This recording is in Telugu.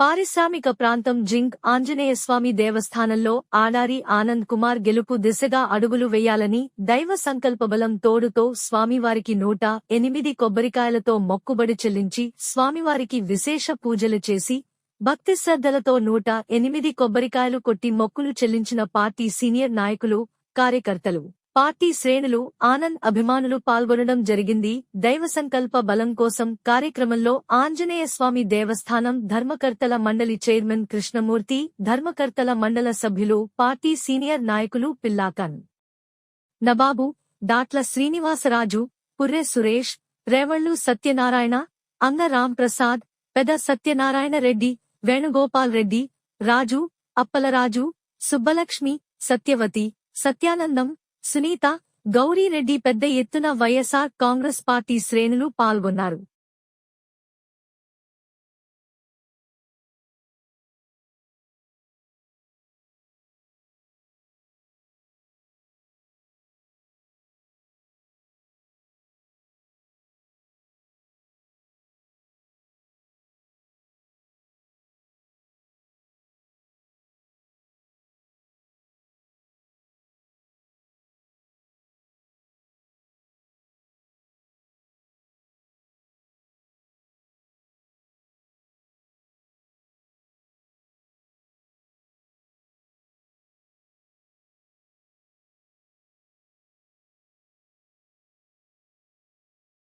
పారిశ్రామిక ప్రాంతం జింక్ ఆంజనేయస్వామి దేవస్థానంలో ఆడారి ఆనంద్ కుమార్ గెలుపు దిశగా అడుగులు వేయాలని దైవ సంకల్పబలం తోడుతో స్వామివారికి నూట ఎనిమిది కొబ్బరికాయలతో మొక్కుబడి చెల్లించి స్వామివారికి విశేష పూజలు చేసి భక్తి శ్రద్ధలతో నూట ఎనిమిది కొబ్బరికాయలు కొట్టి మొక్కులు చెల్లించిన పార్టీ సీనియర్ నాయకులు కార్యకర్తలు. పార్టీ శ్రేణులు ఆనంద్ అభిమానులు పాల్గొనడం జరిగింది. దైవ సంకల్ప బలం కోసం కార్యక్రమంలో ఆంజనేయ స్వామి దేవస్థానం ధర్మకర్తల మండలి చైర్మన్ కృష్ణమూర్తి ధర్మకర్తల మండల సభ్యులు పార్టీ సీనియర్ నాయకులు పిల్లాకన్. నబాబు దాట్ల శ్రీనివాసరాజు పుర్రె సురేష్ రేవళ్ళు సత్యనారాయణ అంగ రాంప్రసాద్ పెద సత్యనారాయణ రెడ్డి వేణుగోపాల్ రెడ్డి రాజు అప్పలరాజు సుబ్బలక్ష్మి సత్యవతి సత్యానందం సునీత గౌరీరెడ్డి పెద్ద ఎత్తున వైఎస్ఆర్ కాంగ్రెస్ పార్టీ శ్రేణులు పాల్గొన్నారు.